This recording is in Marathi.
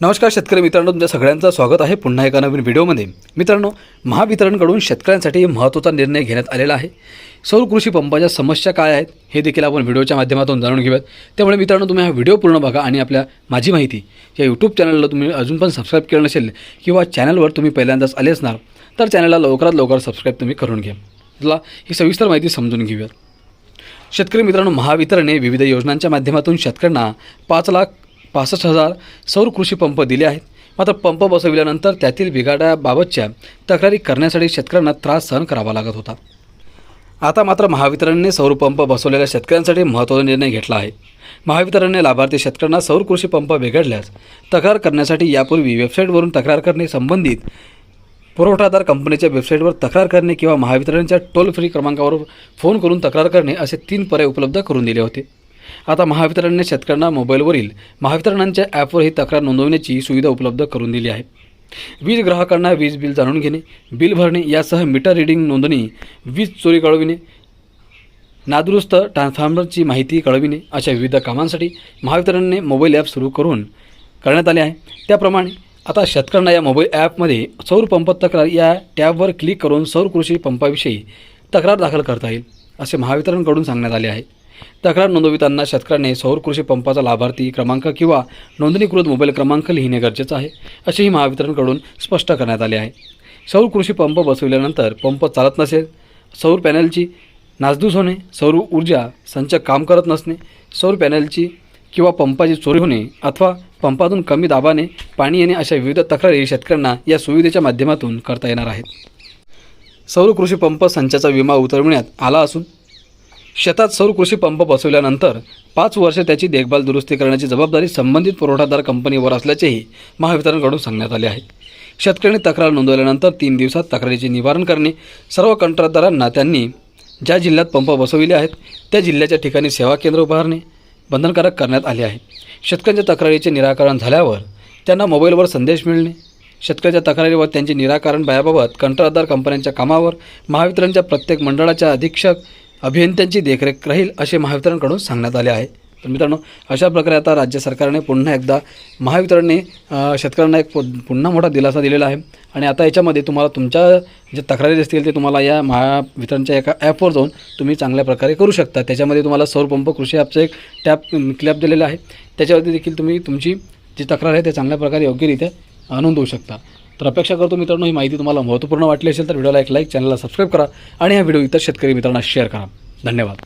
नमस्कार शेतकरी मित्रांनो तुमच्या सगळ्यांचं स्वागत आहे पुन्हा एका नवीन व्हिडिओमध्ये. मित्रांनो महावितरणकडून शेतकऱ्यांसाठी महत्त्वाचा निर्णय घेण्यात आलेला आहे. सौर कृषी पंपाच्या समस्या काय आहेत हे देखील आपण व्हिडिओच्या माध्यमातून जाणून घेऊयात. त्यामुळे मित्रांनो तुम्ही हा व्हिडिओ पूर्ण बघा आणि आपल्या माझी माहिती या यूट्यूब चॅनलला तुम्ही अजून पण सबस्क्राईब केलं नसेल किंवा चॅनलवर तुम्ही पहिल्यांदाच आले असणार तर चॅनलला लवकरात लवकर सबस्क्राईब तुम्ही करून घ्या. तुला ही सविस्तर माहिती समजून घेऊयात. शेतकरी मित्रांनो महावितरणे विविध योजनांच्या माध्यमातून शेतकऱ्यांना पाच लाख पासष्ट हजार सौर कृषी पंप दिले आहेत. मात्र पंप बसविल्यानंतर त्यातील बिघाडाबाबतच्या तक्रारी करण्यासाठी शेतकऱ्यांना त्रास सहन करावा लागत होता. आता मात्र महावितरणने सौर पंप बसवलेल्या शेतकऱ्यांसाठी महत्त्वाचा निर्णय घेतला आहे. महावितरणने लाभार्थी शेतकऱ्यांना सौर कृषी पंप बिघडल्यास तक्रार करण्यासाठी यापूर्वी वेबसाईटवरून तक्रार करणे संबंधित पुरवठादार कंपनीच्या वेबसाईटवर तक्रार करणे किंवा महावितरणच्या टोल फ्री क्रमांकावर फोन करून तक्रार करणे असे तीन पर्याय उपलब्ध करून दिले होते. आता महावितरणने शेतकऱ्यांना मोबाईलवरील महावितरणांच्या ॲपवर ही तक्रार नोंदवण्याची सुविधा उपलब्ध करून दिली आहे. वीज ग्राहकांना वीज बिल जाणून घेणे बिल भरणे यासह मीटर रिडिंग नोंदणी वीज चोरी कळविणे नादुरुस्त ट्रान्सफॉर्मरची माहिती कळविणे अशा विविध कामांसाठी महावितरणने मोबाईल ॲप सुरू करून करण्यात आले आहे. त्याप्रमाणे आता शेतकऱ्यांना या मोबाईल ॲपमध्ये सौर पंप तक्रार या टॅबवर क्लिक करून सौर कृषी पंपाविषयी तक्रार दाखल करता येईल असे महावितरणकडून सांगण्यात आले आहे. तक्रार नोंदविताना शेतकऱ्याने सौर कृषी पंपाचा लाभार्थी क्रमांक किंवा नोंदणीकृत मोबाईल क्रमांक लिहिणे गरजेचं आहे असेही महावितरणकडून स्पष्ट करण्यात आले आहे. सौर कृषी पंप बसविल्यानंतर पंप चालत नसेल सौर पॅनलची नासधूस होणे सौर ऊर्जा संच काम करत नसणे सौर पॅनलची किंवा पंपाची चोरी होणे अथवा पंपातून कमी दाबाने पाणी येणे अशा विविध तक्रारी शेतकऱ्यांना या सुविधेच्या माध्यमातून करता येणार आहेत. सौर कृषी पंप संचाचा विमा उतरविण्यात आला असून शेतात सौर कृषी पंप बसवल्यानंतर पाच वर्षे त्याची देखभाल दुरुस्ती करण्याची जबाबदारी संबंधित पुरवठादार कंपनीवर असल्याचेही महावितरणकडून सांगण्यात आले आहे. शेतकऱ्यांनी तक्रार नोंदवल्यानंतर तीन दिवसात तक्रारीचे निवारण करणे सर्व कंत्राटदारांना त्यांनी ज्या जिल्ह्यात पंप बसविले आहेत त्या जिल्ह्याच्या ठिकाणी सेवा केंद्र उभारणे बंधनकारक करण्यात आले आहे. शेतकऱ्यांच्या तक्रारीचे निराकरण झाल्यावर त्यांना मोबाईलवर संदेश मिळणे शेतकऱ्याच्या तक्रारीवर त्यांचे निराकरण याबाबत कंत्राटदार कंपन्यांच्या कामावर महावितरणच्या प्रत्येक मंडळाच्या अधीक्षक अभियंत्यांची देखरेख राहील असे महावितरणकडून सांगण्यात आले आहे. तर मित्रांनो अशा प्रकारे आता राज्य सरकारने पुन्हा एकदा महावितरणने शेतकऱ्यांना एक पु पुन्हा मोठा दिलासा दिलेला आहे. आणि आता याच्यामध्ये तुम्हाला तुमच्या जे तक्रारी असतील ते तुम्हाला या महावितरणच्या एका ॲपवर जाऊन तुम्ही चांगल्या प्रकारे करू शकता. त्याच्यामध्ये तुम्हाला सौरपंप कृषी ॲपचं एक टॅप क्लॅप दिलेलं आहे. त्याच्यावरती देखील तुम्ही तुमची जी तक्रार आहे ते चांगल्या प्रकारे योग्यरित्या आणून नोंदवू शकता. तर अपेक्षा करतो मित्रांनो ही माहिती तुम्हाला महत्त्वपूर्ण वाटली असेल तर व्हिडिओला एक लाईक चॅनलला सबस्क्राईब करा आणि हा व्हिडिओ इतर शेतकरी मित्रांना शेअर करा. धन्यवाद.